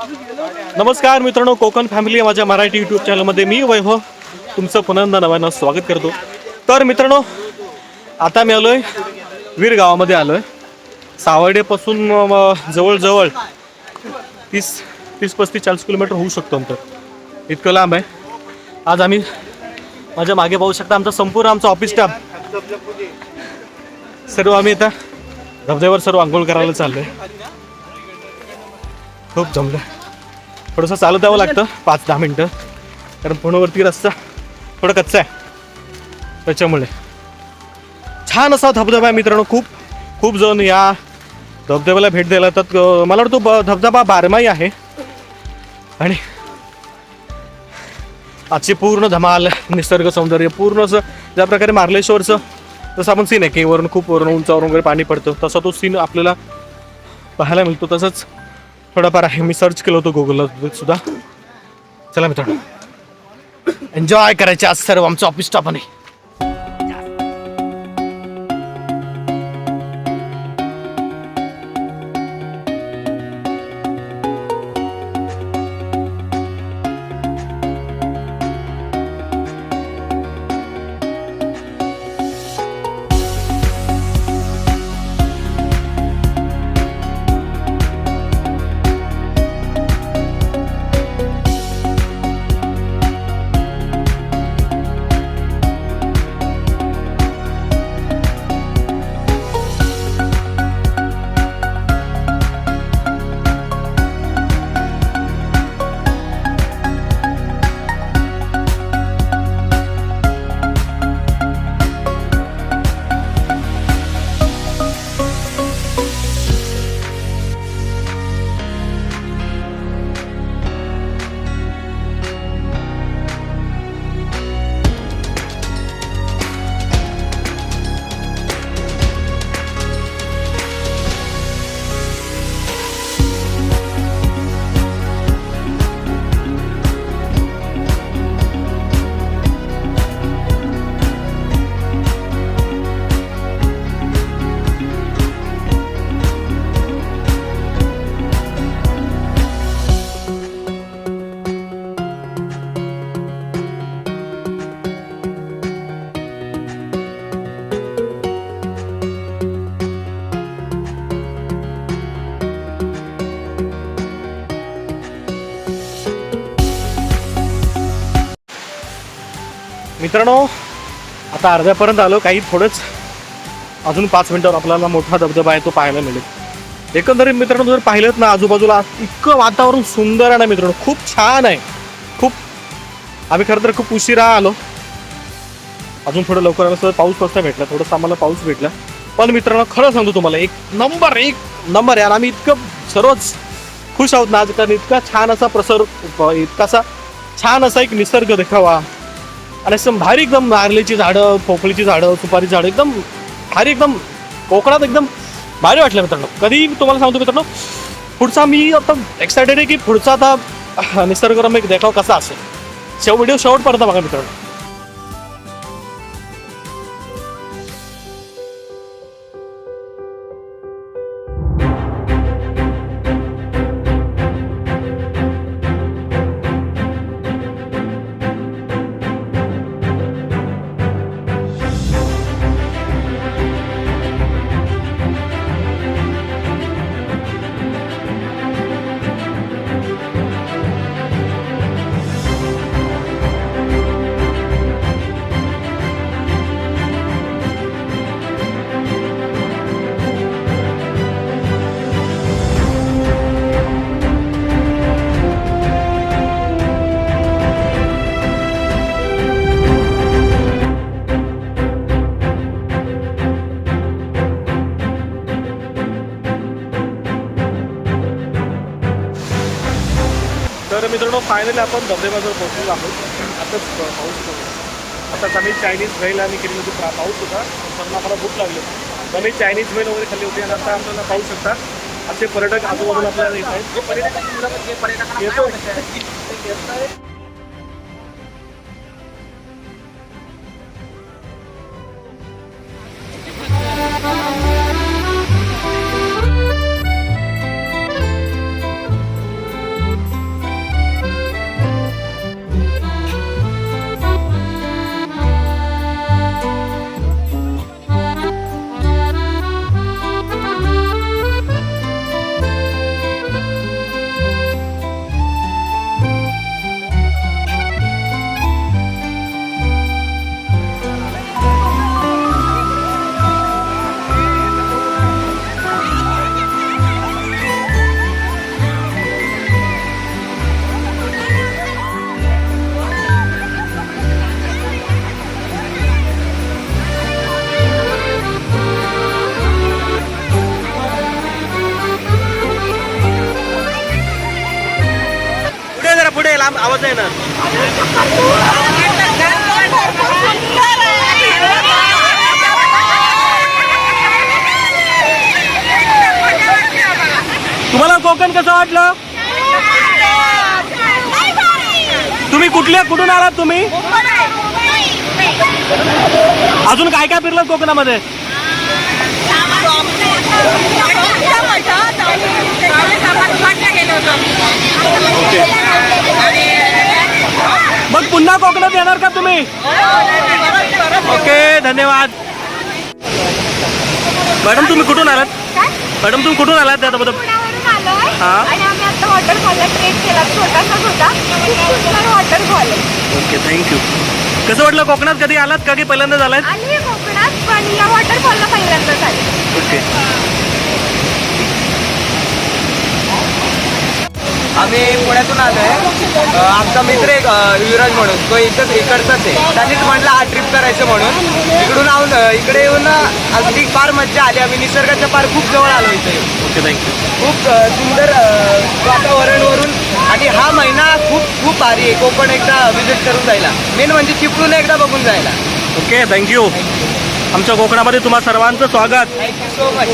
नमस्कार मित्रांनो कोकण फॅमिली माझ्या मराठी यूट्यूब चॅनलमध्ये मी वैभव. तुमचं पुन्हा नव्यानं स्वागत करतो. तर मित्रांनो आता मी आलोय वीर गावामध्ये आलोय. सावर्डेपासून जवळजवळ तीस तीस पस्तीस चाळीस किलोमीटर होऊ शकतो अंतर. इतकं लांब आहे. आज आम्ही माझ्या मागे पाहू शकता आमचा संपूर्ण आमचा ऑफिस स्टाफ सर्व आम्ही आता धबधब्यावर सर्व आंघोळ करायला चाललो आहे खूप जमलं. थोडंसं चालत द्यावं लागतं पाच दहा मिनटं. कारण पुण्यावरती रस्ता थोडा कच्चा आहे. त्याच्यामुळे. छान असा धबधबा आहे मित्रांनो खूप खूप जण या धबधब्याला भेट द्यायला तर मला वाटतं ब- धबधबा बारमाही आहे. आणि आजची पूर्ण धमाल निसर्ग सौंदर्य पूर्ण असं ज्या प्रकारे मार्लेश्वरचं जसं आपण सीन आहे की वरून खूप वरून उंचावरून वगैरे पाणी पडतं तसा तो सीन आपल्याला पाहायला मिळतो. तसंच थोडाफार आहे. मी सर्च केलं होतं गुगलला सुद्धा. चला मित्रांनो. एन्जॉय करायचे आज सर्व. आमचं ऑफिस स्टाफाने मित्रांनो आता अर्ध्यापर्यंत आलो. काही थोडंच अजून पाच मिनिटावर आपल्याला मोठा धबधबा आहे तो पाहायला मिळेल. एकंदरीत मित्रांनो जर पाहिलं ना आजूबाजूला इतकं वातावरण सुंदर आहे ना मित्रांनो. खूप छान आहे. खूप आम्ही खरं तर खूप उशिरा आलो. अजून थोडं लवकर आलं तर पाऊस कसा भेटला थोडंसं आम्हाला पाऊस भेटला. पण मित्रांनो खरं सांगतो तुम्हाला एक नंबर एक नंबर यार आणि आम्ही इतकं सर्वच खुश आहोत ना आज कारण इतका छान असा प्रसर इतकासा छान असा एक निसर्ग देखावा. आणि असं भारी एकदम नारळीची झाडं पोपळीची झाडं सुपारी झाडं एकदम भारी एकदम कोकणात एकदम भारी वाटलं मित्रांनो. कधी तुम्हाला सांगतो मित्रांनो पुढचा मी आता एक्सायटेड आहे की पुढचा आता निसर्गरम एक देखाव कसा असेल. शेव व्हिडिओ शेवटपर्यंत बघा मित्रांनो. मित्रांनो फायनली आपण धबधब्याजवळ पोहोचलेलो आहोत. आताच पाऊस. आताच आम्ही चायनीज व्हेल आणि केली होती पाऊस होता. पण आम्हाला भूक लागली. तर आम्ही चायनीज व्हेल वगैरे खाल्ली होती आणि आता आपल्याला पाहू शकता असे पर्यटक आजूबाजूला आपल्याला येत आहेत. येतो पुढे लांब आवाज आहे येणार. तुम्हाला कोकण कसं वाटलं? तुम्ही कुठल्या कुठून आलात तुम्ही? अजून काय काय फिरलं कोकणामध्ये? कोकणात येणार का तुम्ही? ओके धन्यवाद. मॅडम तुम्ही कुठून आलात? मॅडम तुम्ही कुठून आलात त्याबद्दल? हा. ओके थँक्यू कसं वाटलं कोकणात? कधी आलात का की पहिल्यांदाच आलात कोकणात पण या वॉटरफॉलला पहिल्यांदाच आले. ओके आम्ही पुण्यातून आलो आहे आमचा मित्र एक युवराज म्हणून तो इथंच इकडचाच आहे. त्यांनीच म्हटलं हा ट्रिप करायचं म्हणून. इकडून आऊन इकडे येऊन अगदी फार मज्जा आली. आम्ही निसर्गाच्या फार खूप जवळ आलो इथे. ओके थँक्यू खूप सुंदर वातावरणवरून. आणि हा महिना खूप खूप भारी आहे. कोकण एकदा व्हिजिट करून जायला. मेन म्हणजे चिपळूण एकदा बघून जायला. ओके थँक्यू आमच्या कोकणामध्ये तुम्हा सर्वांचं स्वागत. थँक्यू सो मच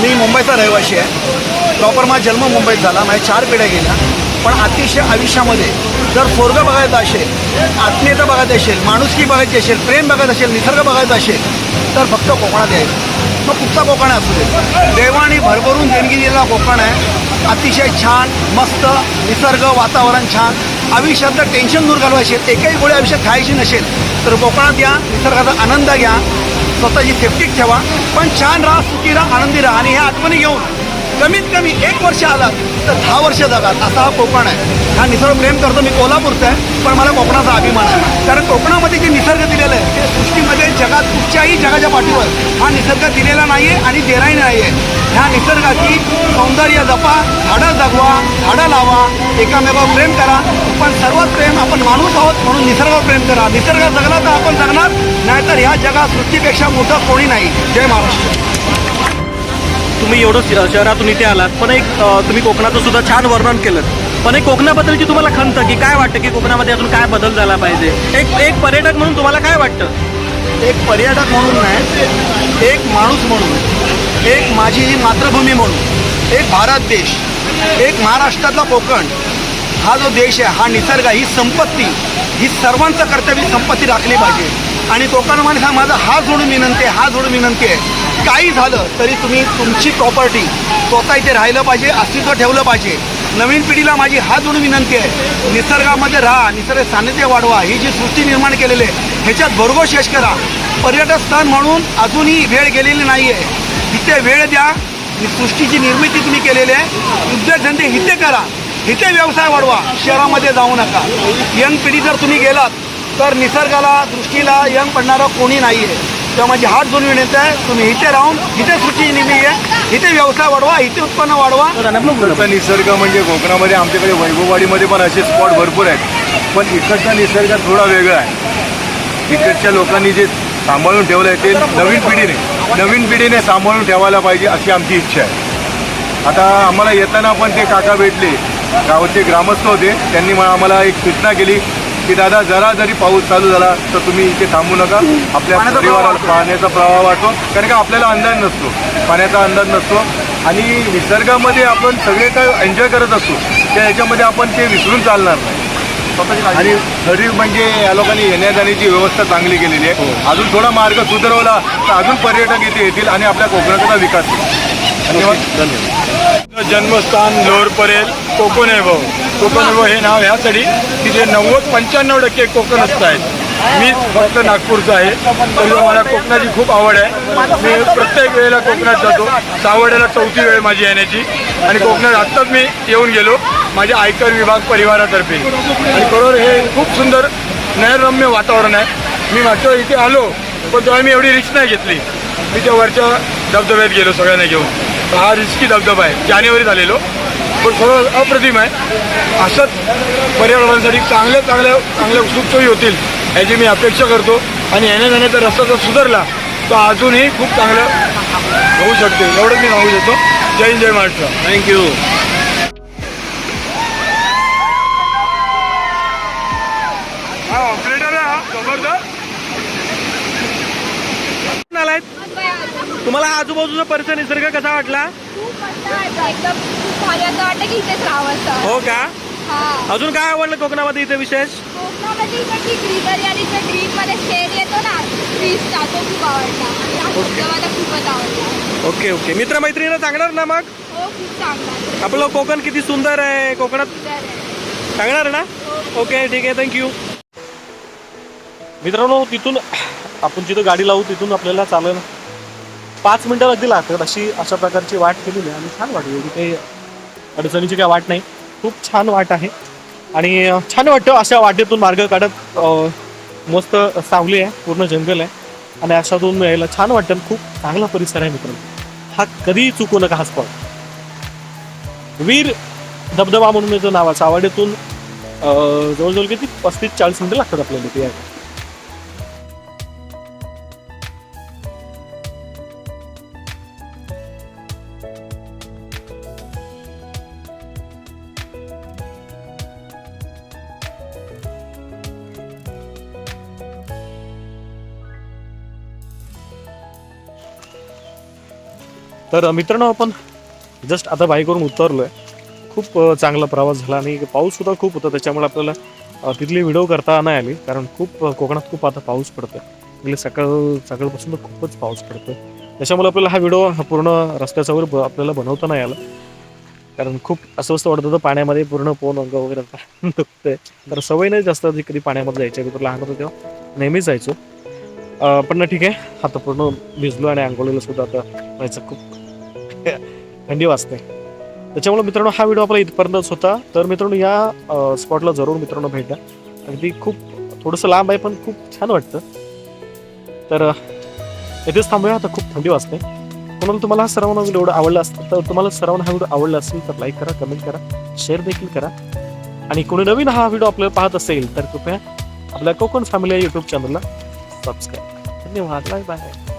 मी मुंबईचा रहिवासी आहे. प्रॉपर माझा जन्म मुंबईत झाला माझ्या चार पिढ्या गेल्या. पण अतिशय आयुष्यामध्ये जर स्वर्ग बघायचा असेल आत्मीयता बघायची असेल माणुसकी बघायची असेल प्रेम बघायचं असेल निसर्ग बघायचा असेल तर फक्त कोकणात यायचं. मग कुठचा कोकण असू दे. देवाने भरभरून देणगी दिलेला कोकण आहे. अतिशय छान मस्त निसर्ग वातावरण छान. आयुष्यातलं टेन्शन दूर घालवायचे एकही गोळी आयुष्यात खायची नसेल तर कोकणात या निसर्गाचा आनंद घ्या. स्वतःची सेफ्टीत ठेवा. पण छान राहा सुखी राहा आनंदी राहा आणि ह्या आठवणी घेऊन कमीत कमी एक वर्ष आलात तर दहा वर्ष जगात. असा हा कोकण आहे. हा निसर्ग प्रेम करतो. मी कोल्हापूरचा आहे पण मला कोकणाचा अभिमान आहे. कारण कोकणामध्ये जे निसर्ग दिलेलं आहे ते सृष्टीमध्ये जगात कुठच्याही जगाच्या पाठीवर हा निसर्ग दिलेला नाही आहे आणि देणारी नाही आहे ह्या निसर्गाची सौंदर्य जपा झाडं जगवा झाडं लावा एकामेकावर प्रेम करा. पण सर्वात प्रेम आपण माणूस आहोत म्हणून निसर्गावर प्रेम करा. निसर्ग जगला तर आपण जगणार नाहीतर ह्या जगात सृष्टीपेक्षा मोठं कोणी नाही. जय महाराष्ट्र. तुम्ही एवढं शहरातून इथे आलात पण एक तुम्ही कोकणाचं सुद्धा छान वर्णन केलं पण एक कोकणाबद्दलची तुम्हाला खंत की काय वाटतं की कोकणामध्ये अजून काय बदल झाला पाहिजे? एक एक पर्यटक म्हणून तुम्हाला काय वाटतं? एक पर्यटक म्हणून नाही एक माणूस म्हणून. एक माझी ही मातृभूमी म्हणून. एक भारत देश एक महाराष्ट्रातला कोकण. हा जो देश आहे हा निसर्ग ही संपत्ती. ही सर्वांचं कर्तव्य संपत्ती राखली पाहिजे. आणि कोकणामध्ये हा माझा हा जोडून विनंती आहे हा जोडून विनंती आहे. काही झालं तरी तुम्ही तुमची प्रॉपर्टी स्वतः इथे राहिलं पाहिजे अस्तित्व ठेवलं पाहिजे. नवीन पिढीला माझी हा जोडून विनंती आहे निसर्गामध्ये राहा निसर्ग सान्निध्य वाढवा. ही जी सृष्टी निर्माण केलेली आहे ह्याच्यात भरघोस यश करा. पर्यटन स्थळ म्हणून अजूनही वेळ गेलेली नाही आहे इथे वेळ द्या. ही सृष्टीची निर्मिती तुम्ही केलेली आहे उद्योगधंदे हिथे करा. इथे व्यवसाय वाढवा. शहरामध्ये जाऊ नका. यंग पिढी जर तुम्ही गेलात तर निसर्गाला दृष्टीला यंग पडणारं कोणी नाही आहे तेव्हा माझी हात जोडून विनंती आहे तुम्ही इथे राहून इथे सृष्टी नेहमी आहे इथे व्यवसाय वाढवा इथे उत्पन्न वाढवा. इकडचा निसर्ग म्हणजे कोकणामध्ये आमच्याकडे वैभववाडीमध्ये पण असे स्पॉट भरपूर आहेत. पण इकडचा निसर्ग थोडा वेगळा आहे. इकडच्या लोकांनी जे सांभाळून ठेवलं आहे ते नवीन पिढीने नवीन पिढीने सांभाळून ठेवायला पाहिजे अशी आमची इच्छा आहे. आता आम्हाला येताना पण ते काका भेटले. गावचे ग्रामस्थ होते त्यांनी मग आम्हाला एक सूचना केली की दादा जरा जरी पाऊस चालू झाला तर तुम्ही इथे थांबू नका. आपल्या परिवाराला. पाण्याचा प्रवाह वाढतो कारण का आपल्याला अंदाज नसतो. पाण्याचा अंदाज नसतो. आणि निसर्गामध्ये आपण सगळे काय एन्जॉय करत असतो त्या ह्याच्यामध्ये आपण ते विसरून चालणार नाही. आणि खरीप म्हणजे या लोकांनी येण्या जाण्याची व्यवस्था चांगली केलेली आहे. अजून थोडा मार्ग सुधारवला तर अजून पर्यटक इथे येतील आणि आपल्या कोकणाचा विकास होईल. धन्यवाद. जन्मस्थान लोअर परेल कोकण वैभव कोकण वैभव हे नाव ह्यासाठी की जे नव्वद पंच्याण्णव टक्के कोकणस्थ आहेत. मी फक्त नागपूरचा आहे. त्यामुळे मला कोकणाची खूप आवड आहे. मी प्रत्येक वेळेला कोकणात जातो. सावड्याला चौथी वेळ माझी येण्याची. आणि कोकणात आत्ताच मी येऊन गेलो माझ्या आयकर विभाग परिवारातर्फे. आणि बरोबर हे खूप सुंदर नैरम्य वातावरण आहे. मी मागच्या इथे आलो पण तेव्हा मी एवढी रिस्क नाही घेतली. मी त्या वरच्या धबधब्यात गेलो सगळ्यांना घेऊन. हा रिस्की धबधबा आहे. जानेवारी झालेलो. पण थोडं अप्रतिम आहे. असंच पर्यावरणासाठी चांगल्या चांगल्या चांगल्या सुखसोयी होतील याची मी अपेक्षा करतो. आणि येण्या जाण्याचा रस्ता जर सुधारला तर अजूनही खूप चांगलं होऊ शकते. एवढंच मी सांगू शकतो. जय हिंद जय महाराष्ट्र. थँक्यू आलायत तुम्हाला हा आजूबाजूचा परिसर निसर्ग कसा वाटला? हो का? हा. अजून काय आवडलं कोकणामध्ये इथे विशेष? हा ओके. ओके मित्र मैत्रिणी सांगणार ना मग? हो आपलं कोकण किती सुंदर आहे कोकणात? सांगणार ना? ओके ठीक आहे. थँक्यू मित्रांनो तिथून आपण जिथं गाडी लावू तिथून आपल्याला चालेल. पाच मिनटं अगदी लागतात अशी अशा प्रकारची वाट केलेली आहे आणि छान वाटली. एवढी काही अडचणीची काही वाट नाही. खूप छान वाट आहे. आणि छान वाटतं अशा वाटेतून मार्ग काढत मस्त सावली आहे. पूर्ण जंगल आहे. आणि अशातून यायला छान वाटतं आणि खूप चांगला परिसर आहे मित्रांनो. हा कधीही चुकू नका हा स्पॉट वीर धबधबा म्हणून याचं नावाचा आहे अं, जवळजवळ किती? पस्तीस चाळीस मिनिटं लागतात आपल्याला ते यायला. तर मित्रांनो आपण जस्ट आता बाईकवरून उतरलो आहे खूप चांगला प्रवास झाला आणि पाऊससुद्धा खूप होता त्याच्यामुळे आपल्याला तिथली व्हिडिओ करता नाही आली. कारण खूप कोकणात खूप आता पाऊस पडतो म्हणजे सकाळ सकाळपासून तर खूपच पाऊस पडतो त्याच्यामुळे आपल्याला हा व्हिडिओ हा पूर्ण रस्त्याच्यावर ब- आपल्याला बनवता नाही आला. कारण खूप अस्वस्थ वाटत होतं पाण्यामध्ये पूर्ण पोन अंग वगैरे दुखतंय. तर सवय नाही जास्त कधी पाण्यामध्ये जायचं. मी तर लहान होतं तेव्हा नेहमीच जायचो. पण ना ठीक आहे. आता पूर्ण भिजलो आणि आंघोळीला सुद्धा आता व्हायचं खूप थंडी वाजते. त्याच्यामुळे मित्रांनो हा व्हिडिओ आपला इथपर्यंतच होता. तर मित्रांनो या स्पॉटला जरूर मित्रांनो भेट द्या. अगदी खूप थोडंसं लांब आहे पण खूप छान वाटतं. तर येथेच इथेच थांबूया. आता खूप थंडी वाजते. म्हणून तुम्हाला हा सर्वांना व्हिडिओ आवडला असतं तर तुम्हाला सर्वांना हा व्हिडिओ आवडला असेल तर लाईक करा कमेंट करा शेअर देखील करा. आणि कोणी नवीन हा व्हिडिओ आपल्याला पाहत असेल तर कृपया आपल्या कोकण फॅमिली या यूट्यूब चॅनलला सबस्क्राईब धन्यवाद. Bye bye